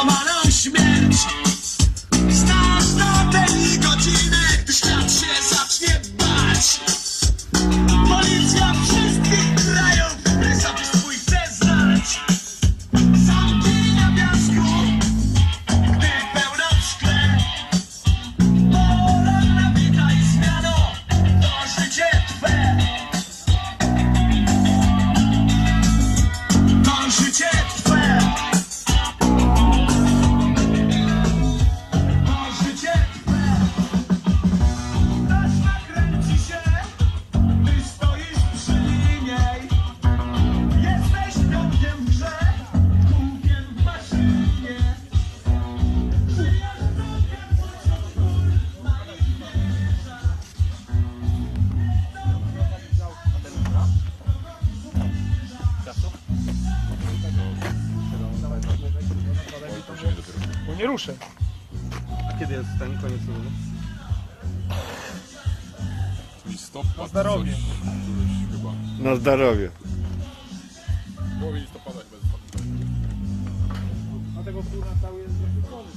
Somali. nie ruszę. A kiedy jest ten koniec sezonu? Listopad. Na zdrowie. Coś, chyba. Na zdrowie. No, w listopada chyba jest Dlatego kurna cały jest zrobiony.